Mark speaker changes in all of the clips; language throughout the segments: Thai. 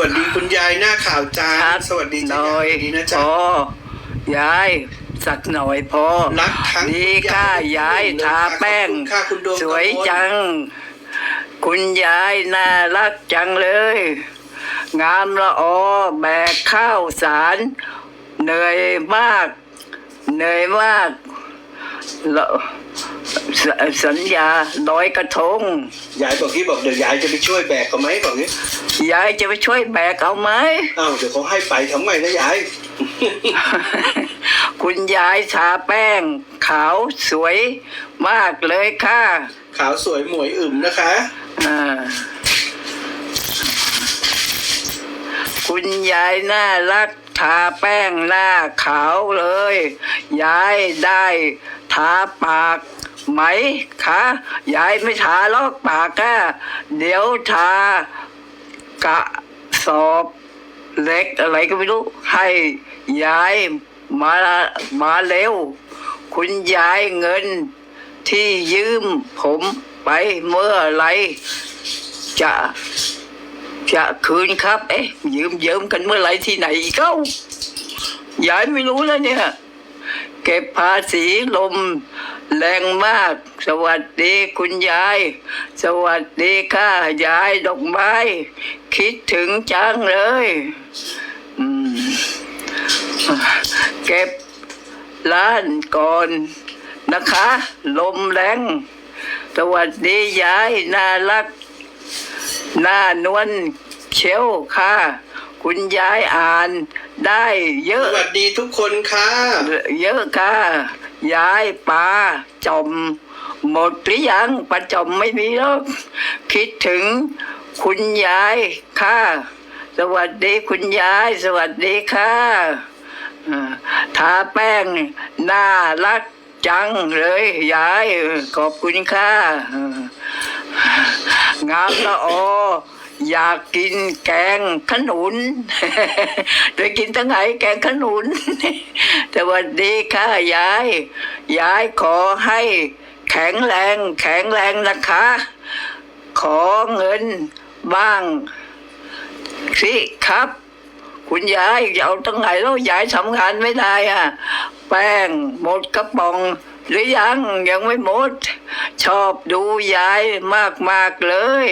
Speaker 1: วัสดีคุณยายหน้าข่าวจ้า
Speaker 2: ครับ
Speaker 1: สวัสดี
Speaker 2: ห
Speaker 1: จ้า
Speaker 2: น่อย
Speaker 1: สวัสดีนะ
Speaker 2: พ
Speaker 1: จ๊ะ
Speaker 2: อยายสักหน่อยพอ
Speaker 1: รักทั้ง
Speaker 2: นี่ค่ายายทาแป้ง
Speaker 1: ขอบคุณค่ะคุณดวง
Speaker 2: สวย
Speaker 1: กมล
Speaker 2: จัง คุณยายน่ารักจังเลย งามละออแบกข้าวสารเหนื่อยมาก เหนื่อยมากแล้ว สสัญญาลอยกระทง
Speaker 1: ยายบอกที่บอกเดี๋ยวยายจะไปช่วยแบกเขาไหมบอกนี้
Speaker 2: ยายจะไปช่วยแบกเอาไหม
Speaker 1: อ้าวเดี๋ยวเขาให้ไปทำไมนะยาย
Speaker 2: คุณยายทาแป้ง ขาวสวยมากเลยค่ะ
Speaker 1: ขาวสวยหมวยอึมนะคะ
Speaker 2: อ่าคุณยายน่ารักทาแป้งหน้าขาวเลย ยายได้ทาปาก ไหมคะยายไม่ทาลอกปากค่ะเดี๋ยวทากะสอบเล็กอะไรก็ไม่รู้ ให้ยายมามาเร็ว คุณยายเงินที่ยืมผมไปเมื่อไรจะจะคืนครับ เอ๊ะ ยืมยืมกันเมื่อไรที่ไหนกเอ้ายายไม่รู้แล้วเนี่ย เก็บภาษีลม แรงมาก สวัสดีคุณยาย สวัสดีค่ะยายดอกไม้ คิดถึงจังเลยอืมเก็บร้านก่อนนะคะ ลมแรง สวัสดียายน่ารักหน้านวลเชียวค่ะ คุณยายอ่านได้เย
Speaker 1: ส
Speaker 2: อะ
Speaker 1: วัสดีทุกคนค่ะ
Speaker 2: เยอะค่ะ ยายปาจม หมดหรือยังปลาจมไม่มีแล้วคิดถึงคุณยายค่ะ สวัสดีคุณยาย สวัสดีค่ะทาแป้งน่ารักจังเลยยาย ขอบคุณค่ะงามละออ อยากกินแกงขนุนได้กินทั้งไงแกงขนุนสวัสดีค่ะยาย ยายขอให้แข็งแรง แข็งแรงนะคะ ขอเงินบ้างสิครับ คุณยายจะเอาตั้งไหนแล้วยายทำงานไม่ได้อะ แป้งหมดกระป๋อง หรือยังยังไม่หมด ชอบดูยายมากมาก ๆ เลย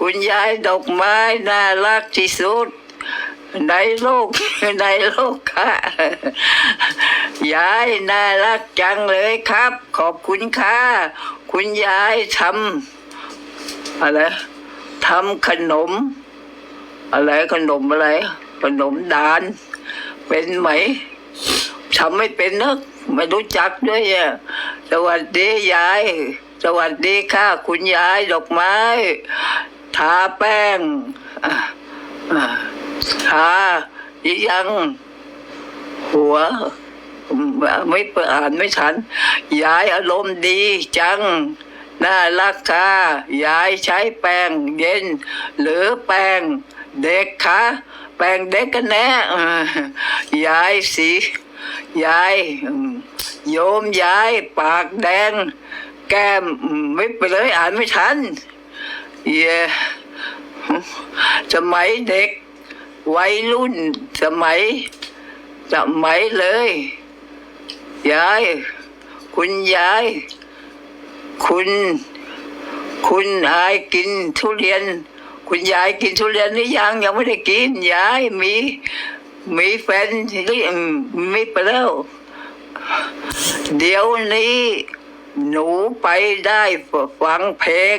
Speaker 2: คุณยายดอกไม้น่ารักที่สุด ในโลกในโลกค่ะ ยายน่ารักจังเลยครับ ขอบคุณค่ะ คุณยายทำอะไรทำขนม อะไรขนมอะไร ขนมดาน เป็นไหมทำไม่เป็นนะ ไม่รู้จักด้วยอะสวัสดียาย สวัสดีค่ะคุณยายดอกไม้ ทาแป้งทายัง หัว ไม่เปิดอ่านไม่ทัน ยายอารมณ์ดีจังน่ารักค่ะยายใช้แป้งเย็น หรือแป้งเด็กคะแป้งเด็กกันแน่ยายสี ยายโยมยาย ปากแดง แก้มอืมไม่ไปเลยอ่านไม่ทันเย่สมัยเด็ก วัยรุ่น สมัย สมัยเลย ยาย คุณยาย คุณ คุณอายกินทุเรียน คุณยายกินทุเรียนหรือยังยังไม่ได้กินยายมี มีแฟนหรือยังมีไปแล้ว เดี๋ยวนี้ หนูไปได้ฟังเพลง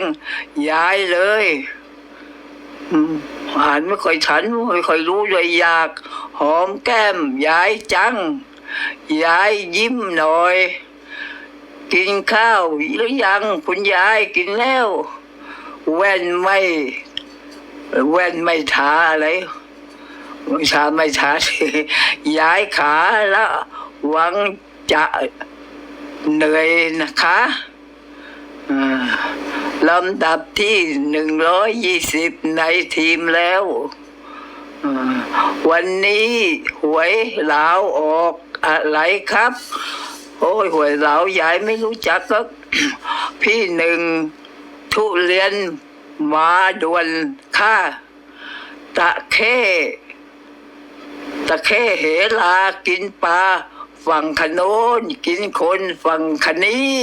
Speaker 2: ยายเลยอ่านไม่ค่อยทันไม่ค่อยรู้เลยอยาก หอมแก้มยายจังยายยิ้มหน่อย กินข้าวหรือยังคุณยายกินแล้ว แว่นไม่ แว่นไม่ทาอะไร ไม่ทาไม่ทาสิย้ายขาแล้วหวังจะเหนื่อยนะคะลำดับที่หนึ่งร้อยยี่สิบในทีมแล้ววันนี้หวยเหลาออกอะไรครับ โอ้ยหวยเหลายายไม่รู้จักก็พี่หนึ่งทุเรียนมาด่วนค่ะตะเข้ ตะเข้เหลากินปลาฝั่งขโนนกินคนฝั่งคนี้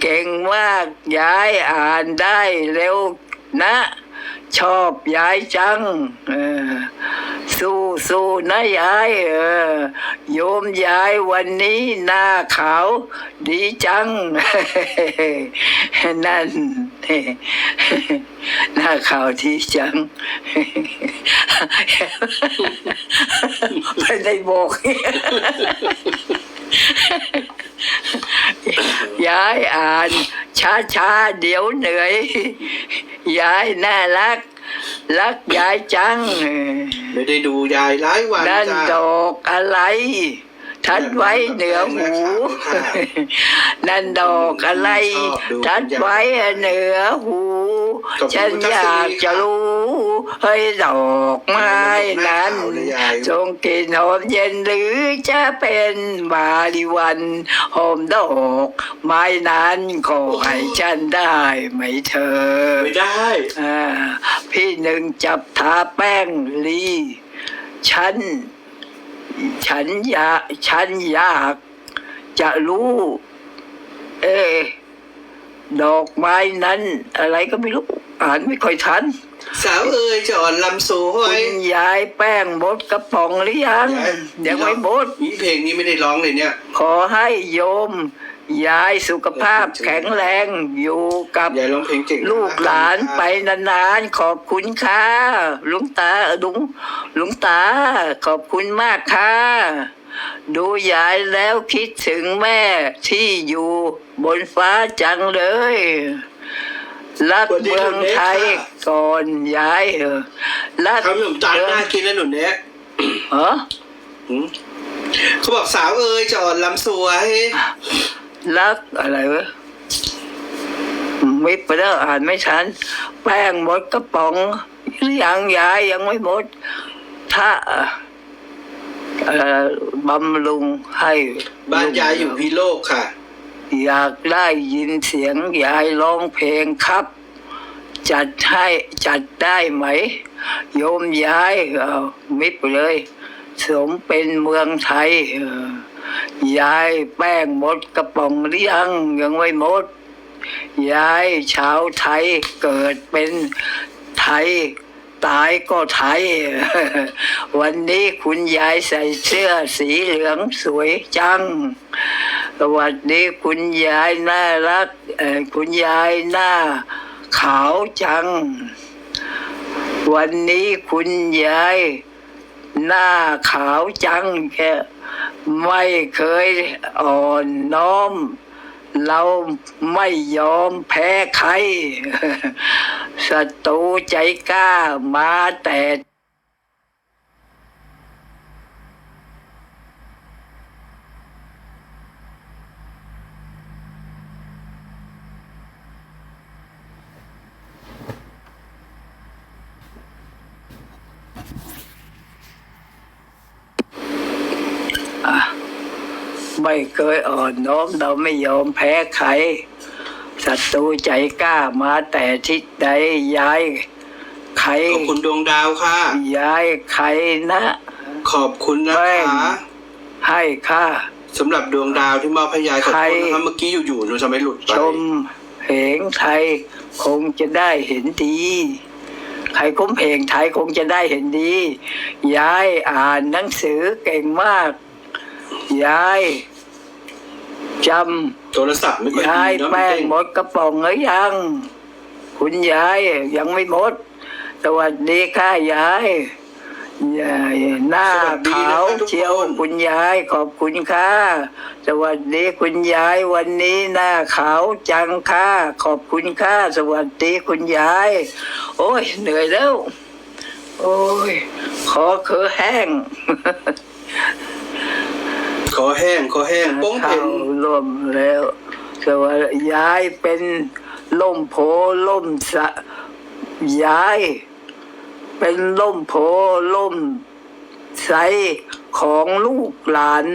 Speaker 2: เก่งมากยายอ่านได้เร็วนะ ชอบยายจังสู้สู้นะยายเออโยมยายวันนี้หน้าขาว ดีจัง นั่น หน้าขาวดีจัง ไม่ได้บอกยายอ่านช้าช้าๆ เดี๋ยวเหนื่อยยายน่ารัก รักยายจัง
Speaker 1: ไม่ได้ดูยายหลายวัน
Speaker 2: นั่น
Speaker 1: จ้า
Speaker 2: ดอกอะไร ทัดไว้เหนือหูนั่นดอกอะไรทัดไว้เหนือหู ฉันอยากจะรู้เฮ้ยดอกไม้นั้นจงกลิ่นหอมเย็นหรือจะเป็นบาริวันหอมดอกไม้นั้นขอให้ฉันได้ไหมเธอ
Speaker 1: ไม่ได้
Speaker 2: อ่าพี่หนึ่งจับทาแป้งลีฉัน ฉันอยากฉันอยากจะรู้เออดอกไม้นั้น อะไรก็ไม่รู้ อ่านไม่ค่อยทัน
Speaker 1: สาวเอ๋ยจะอ่อนลำสว
Speaker 2: คุ
Speaker 1: ย
Speaker 2: ณยายแป้งหมดกระป๋องหรือยัง
Speaker 1: ยาย
Speaker 2: ยังไม่หมด
Speaker 1: นี่เพลงนี้ไม่ได้ร้องเลยเนี่ย
Speaker 2: ขอให้โยม ยายสุขภาพแข็งแรงอยู่กับ
Speaker 1: ยายร้องเพลงเก่งะ
Speaker 2: ลูกหลานไปนานๆ ขอบคุณค่ะลุงตาลุงลุงตา ขอบคุณมากค่ะดูยายแล้วคิดถึงแม่ที่อยู่บนฟ้าจังเลย รักเมืองไทยก่อนยายเออรัก
Speaker 1: เขาขนมตาลน่ากินนะหนุนเนี้ย
Speaker 2: เหรอ
Speaker 1: หืมเขาบอกสาวเอ๋ยจะอ่อนลำสวย
Speaker 2: รักอะไรวะไม่ไปแล้วอ่านไม่ทัน แป้งหมดกระป๋องหรือยังยายยังไม่หมด ถ้าเอ่อบำรุงให้
Speaker 1: บ้านยายอยู่พิโลกค่ะ
Speaker 2: อยากได้ยินเสียงยายร้องเพลงครับ จัดให้จัดได้ไหม โยมยายเอามิดไปเลย สมเป็นเมืองไทยเออ ยายแป้งหมดกระป๋องหรือยังยังไม่หมด ยายชาวไทยเกิดเป็นไทยตายก็ไทย วันนี้คุณยายใส่เสื้อสีเหลืองสวยจัง สวัสดีคุณยายน่ารักเออคุณยายหน้าขาวจัง วันนี้คุณยายหน้าขาวจังแค่ ไม่เคยอ่อนน้อม เราไม่ยอมแพ้ใครศัตรูใจกล้ามาแต่ ไม่เคยอ่อนน้อมเราไม่ยอมแพ้ใครศัตรูใจกล้ามาแต่ทิศใดย้ายใคร
Speaker 1: ขอบคุณดวงดาวค่ะ
Speaker 2: ย้ายใครนะ
Speaker 1: ขอบคุณนะ
Speaker 2: แป้ง
Speaker 1: คะ
Speaker 2: ให้ค่า
Speaker 1: สำหรับดวงดาวที่มอบให้ยายขอบ
Speaker 2: ใคร
Speaker 1: คุณนะคะเมื่อกี้อยู่ๆหนูจะไม่หลุดไป
Speaker 2: ชมเพลงไทยคงจะได้เห็นดีใครคุ้มเพลงไทยคงจะได้เห็นดียายอ่านหนังสือเก่งมาก ยายจำ
Speaker 1: โทรศัพท์ไม่ค่อย
Speaker 2: ยาย
Speaker 1: ดีเนาะ
Speaker 2: แป้ง
Speaker 1: เด้ง
Speaker 2: หมดกระป๋องหรือยัง คุณยายยังไม่หมด สวัสดีค่ะยายยายหน้าขาวเชียวคุณยายขอบคุณค่ะสวัสดีคุณยายวันนี้หน้าขาวจังค่ะขอบคุณค่ะสวัสดีคุณยาย โอ้ยเหนื่อยแล้ว โอ้ยขอเคือแห้ง
Speaker 1: คอแห้งคอแห้งป้ง
Speaker 2: เข้า
Speaker 1: เพ่น
Speaker 2: ร่มแล้วแต่ว่าย้ายเป็นล่มโพล่มสะย้าย เป็นล่มโพล่มใสของลูกหลาน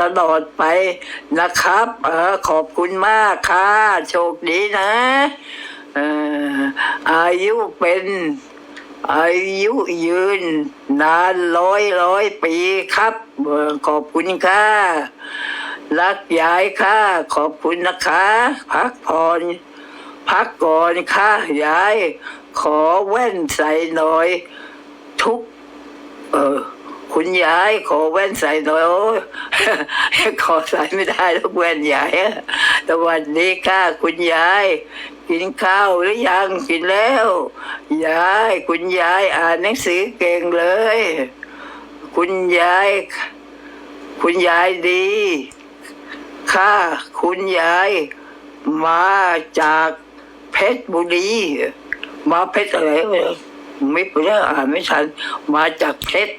Speaker 2: ตลอดไปนะครับ เออขอบคุณมากค่ะ โชคดีนะเอ่ออายุเป็น อายุยืนนานร้อยร้อยปีครับ ขอบคุณค่ะ รักยายค่ะ ขอบคุณนะคะ พักผ่อนพักก่อนค่ะยาย ขอแว่นใส่หน่อย ทุก เออคุณยายขอแว่นใส่หน่อยโอ้ขอใส่ไม่ได้ทุกแว่นยายสวัสดีค่ะ คุณยายกินข้าวหรือยังกินแล้ว ยายคุณยายอ่านหนังสือเก่งเลย คุณยาย คุณยายดีค่ะคุณยายมาจากเพชรบุรีมาเพชรอะไรไม่เป็นไรอ่านไม่ทันมาจากเพชร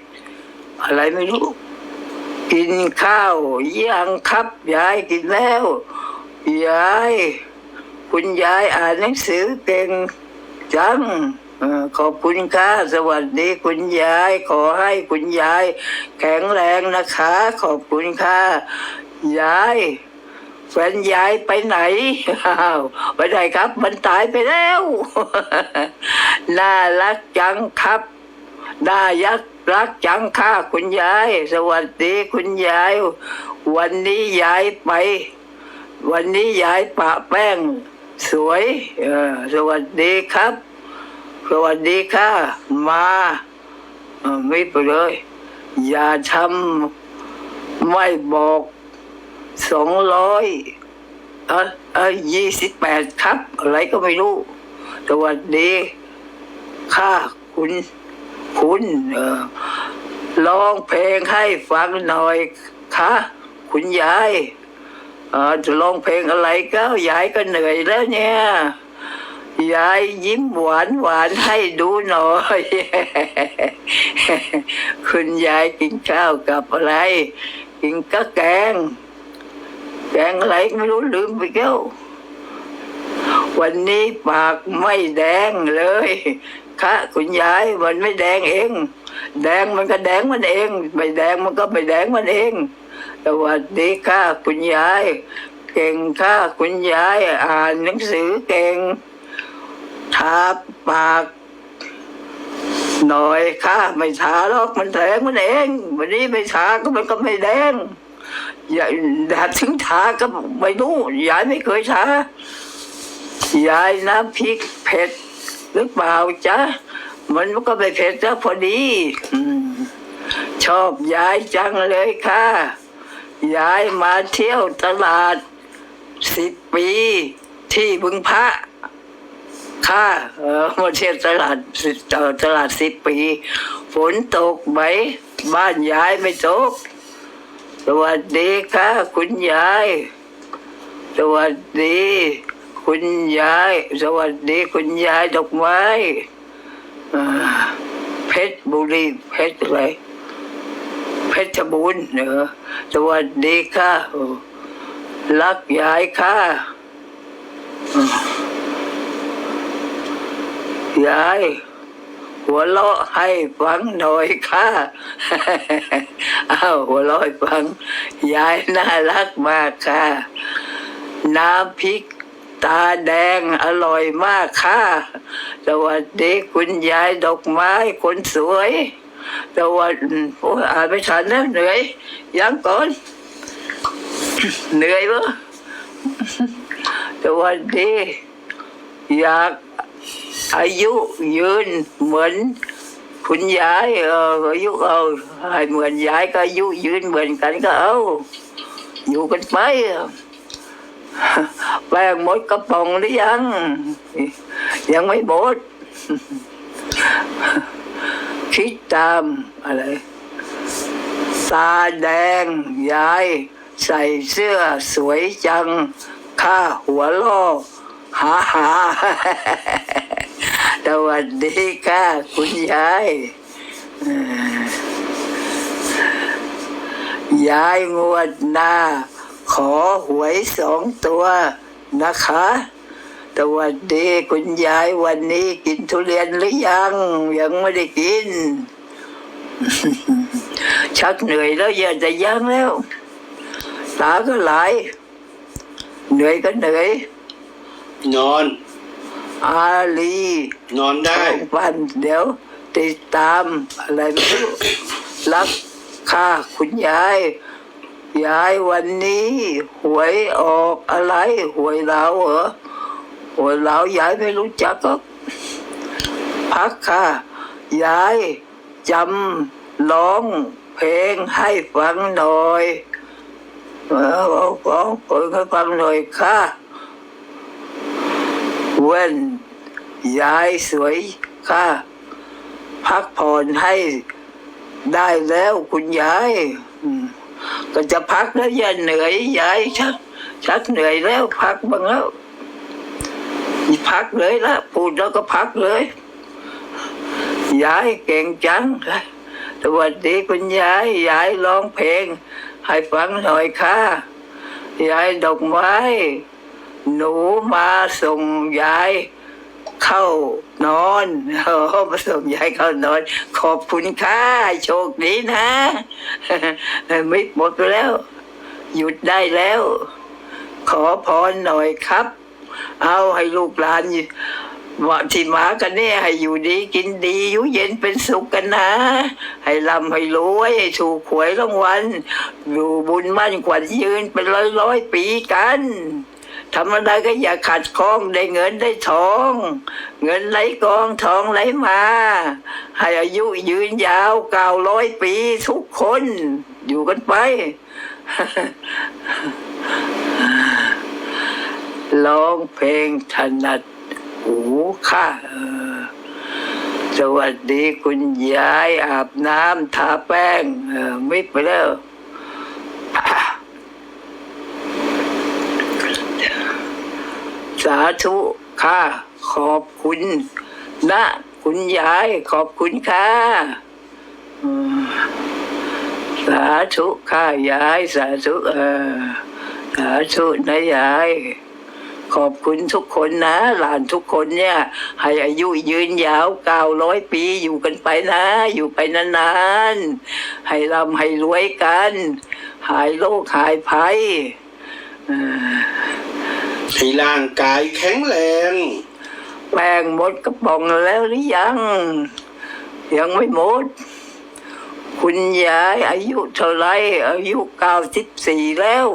Speaker 2: อะไรไม่รู้ กินข้าวยังครับยายกินแล้วยาย คุณยายอ่านหนังสือเก่งจังขอบคุณค่ะ สวัสดีคุณยาย ขอให้คุณยาย แข็งแรงนะคะ ขอบคุณค่ะ ยายแฟนยายไปไหนไปไหนครับ มันตายไปแล้ว น่ารักจังครับ น่ายักรักจังค่ะคุณยาย สวัสดีคุณยาย วันนี้ยายไป วันนี้ยายปะแป้ง สวยเออสวัสดีครับ สวัสดีค่ะ มาไม่ไปเลย อย่าทำไม่บอกสองร้อยเออเออยี่สิบแปดครับ อะไรก็ไม่รู้ สวัสดี ค่ะคุณ คุณ เออร้องเพลงให้ฟังหน่อยค่ะ คุณยาย จะร้องเพลงอะไรก็ยายก็เหนื่อยแล้วเนี่ยยายยิ้มหวานหวานให้ดูหน่อย คุณยายกินข้าวกับอะไร กินก็แกง แกงอะไรไม่รู้ลืมไปแล้ววันนี้ปากไม่แดงเลยค่ะคุณยายมันไม่แดงเอง แดงมันก็แดงมันเอง ไม่แดงมันก็ไม่แดงมันเอง สวัสดีค่ะคุณยาย เก่งค่ะคุณยาย อ่านหนังสือเก่งทาปากหน่อยค่ะไม่ทาหรอกมันแดงมันเอง วันนี้ไม่ทาก็มันก็ไม่แดงอย่าถึงทาก็ไม่รู้ยายไม่เคยทายายน้ำพริกเผ็ดหรือเปล่าจ๊ะมันก็ไม่เผ็ดแล้วพอดีชอบยายจังเลยค่ะ ย้ายมาเที่ยวตลาดสิบปีที่บึงพระค่ะเออมาเที่ยวตลาดสิตลาดสิบปี ฝนตกไหม บ้านยายไม่ตก สวัสดีค่ะ คุณยาย สวัสดี คุณยาย สวัสดีคุณยายดอกไม้เพชรบุรีเพชรอะไร เพชรบูรณ์เนอสวัสดีค่ะ รักยายค่ะยายหัวเราะให้ฟังหน่อยค่ะอ้าวหัวเราะให้ฟัง ยายน่ารักมากค่ะ น้ำพริกตาแดงอร่อยมากค่ะ สวัสดีคุณยายดอกไม้คนสวย สวัสดีโอ้ยอ่านไม่ทันนะเหนื่อยยังก่อนเหนื่อยปะสวัสดีอยากอายุยืนเหมือนคุณยายเอออายุเอาให้เหมือนยายก็อายุยืนเหมือนกันก็เอาอยู่กันไปแป้งหมดกระป๋องหรือยัง ยังไม่หมด คิดตามอะไร ตาแดงยาย ใส่เสื้อสวยจัง ข้าหัวล่อฮ่าฮ่าสวัสดีค่ะคุณยายยายงวดหน้า ขอหวยสองตัวนะคะ สวัสดีคุณยายวันนี้กินทุเรียนหรือยัง ยังไม่ได้กิน ชักเหนื่อยแล้วอย่าจะยังแล้ว ตาก็ไหลาย เหนื่อยก็เหนื่อย
Speaker 1: นอน
Speaker 2: อาลี
Speaker 1: นอนได้
Speaker 2: วันเดี๋ยว ติดตามอะไรไม่รู้รักค่ะคุณยายยายวันนี้ หวยออกอะไร หวยเราเหรอ หวยเรายายไม่รู้จักก็พักค่ะยายจำร้องเพลงให้ฟังหน่อยเออร้องร้องเพลงให้ฟังหน่อยค่ะเว้นยายสวยค่ะพักผ่อนให้ได้แล้วคุณยายก็จะพักแล้วอย่าเหนื่อยยายชักชักเหนื่อยแล้วพักบ้างแล้ว พักเลยละพูดแล้วก็พักเลยยายเก่งจังสวัสดีคุณยายยายร้องเพลง ให้ฟังหน่อยค่ะยายดอกไม้ หนูมาส่งยายเข้านอนโอ้มาส่งยายเข้านอน ขอบคุณค่ะโชคดีนะไม่หมดแล้ว หยุดได้แล้ว ขอพรหน่อยครับ เอาให้ลูกหลานว่าที่มากันเนี่ยให้อยู่ดีกินดีอยู่เย็นเป็นสุขกันนะ ให้ร่ำให้รวยให้ถูกหวยรางวัลอยู่บุญมั่นขวัญยืนเป็นร้อยร้อยปีกันทำอะไรก็อย่าขัดข้องได้เงินได้ทอง เงินไหลกองทองไหลมา ให้อายุยืนยาวเก้าร้อยปีทุกคน อยู่กันไป ร้องเพลงถนัดหูค่ะสวัสดีคุณยายอาบน้ำทาแป้งเออไม่ไปแล้วสาธุค่ะ ขอบคุณ นะ คุณยาย ขอบคุณค่ะสาธุค่ะยาย สาธุเออสาธุนะยาย ขอบคุณทุกคนนะ หลานทุกคนเนี่ย ให้อายุยืนยาวเก้าร้อยปีอยู่กันไปนะ อยู่ไปนานๆ ให้ร่ำให้รวยกัน หายโรคหายภัยเอ่อ
Speaker 1: ให้ร่างกายแข็งแรง
Speaker 2: แป้งหมดกระป๋องแล้วหรือยัง ยังไม่หมด คุณยายอายุเท่าไหรอายุเก้าสิบสี่แล้ว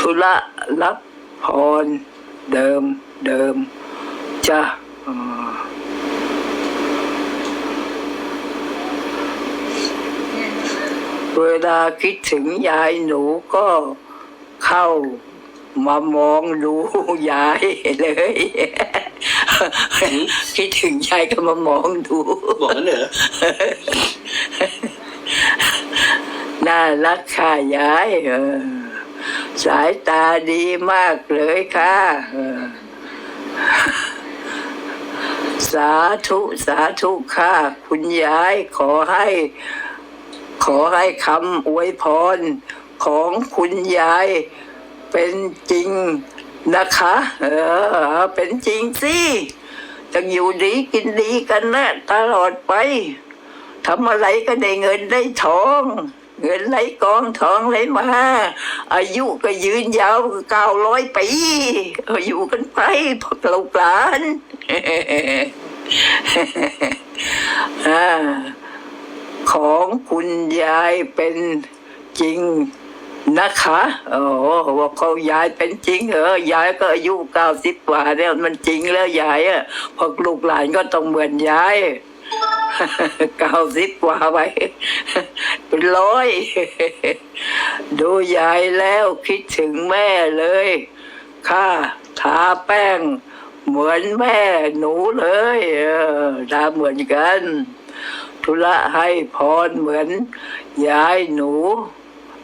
Speaker 2: ธุระรับพรเดิมเดิมจ้ะอ่าเวลาคิดถึงยายหนูก็เข้ามามองดูยายเลย คิดถึงยายก็มามองดู
Speaker 1: บอกนั่นเหรอ
Speaker 2: น่ารักค่ะยายเออ สายตาดีมากเลยค่ะ สาธุสาธุค่ะ คุณยายขอให้ ขอให้คำอวยพรของคุณยายเป็นจริงนะคะ เออ เป็นจริงสิจะอยู่ดีกินดีกันนะตลอดไปทำอะไรก็ได้เงินได้ทอง เงินไหลกองทองไหลมา อายุก็ยืนยาวเก้าร้อยปีอายู่กันไปพวกเราหลานอของคุณยายเป็นจริงนะคะโอ้ว่าเขายายเป็นจริงเหรอยายก็อายุเก้าสิบกว่าแล้วมันจริงแล้วยายอะพอลูกหลานก็ต้องเหมือนยาย เก้าสิบกว่าไปเป็นร้อย ดูยายแล้วคิดถึงแม่เลยค่ะทาแป้ง เหมือนแม่หนูเลยทาเหมือนกัน ธุระให้พรเหมือนยายหนู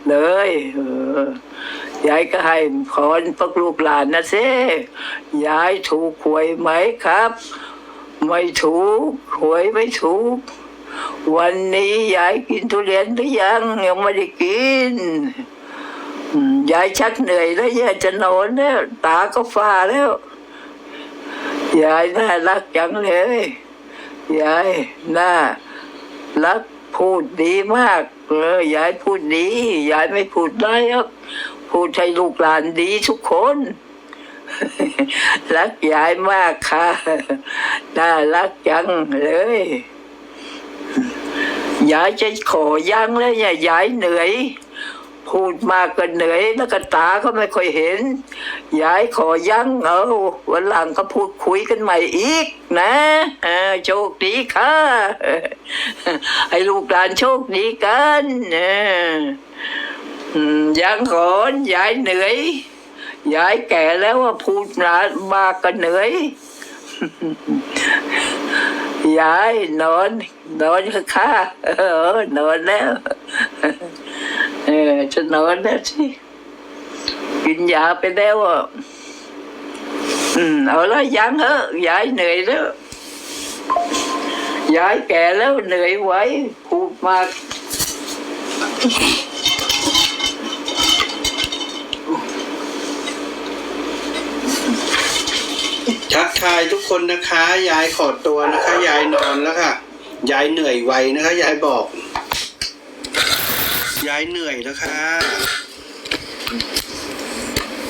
Speaker 2: เลยเออยายก็ให้พรพวกลูกหลานนะเซ่ยายถูกหวยไหมครับ ไม่ถูกหวยไม่ถูก วันนี้ยายกินทุเรียนหรือยังยังไม่ได้กินยายชักเหนื่อยแล้วยายจะนอนแล้วตาก็ฟ้าแล้วยายน่ารักจังเลยยายน่ารักพูดดีมากเออยายพูดดียายไม่พูดได้หรอกพูดให้ลูกหลานดีทุกคน รักยายมากค่ะ น่ารักจังเลยยายจะขอยังแล้วเนี่ยยายเหนื่อย พูดมากก็เหนื่อยแล้วก็ตาก็ไม่ค่อยเห็น ยายขอยังเอาวันหลังก็พูดคุยกันใหม่อีกนะโชคดีค่ะ ให้ลูกหลานโชคดีกันนะอืมยังก่อนยายเหนื่อย ยายแก่แล้วว่าพูดนานมากก็เหนื่อยยายนอน นอนค่ะเออนอนแล้วเออจะนอนแล้วสิกินยาไปแล้วอะอืมเอาละยังเหอะยายเหนื่อยแล้วยายแก่แล้วเหนื่อยไหวพูดมาก
Speaker 1: ทักทายทุกคนนะคะ ยายขอตัวนะคะ ยายนอนแล้วค่ะ ยายเหนื่อยไวนะคะ ยายบอก ยายเหนื่อยแล้วค่ะ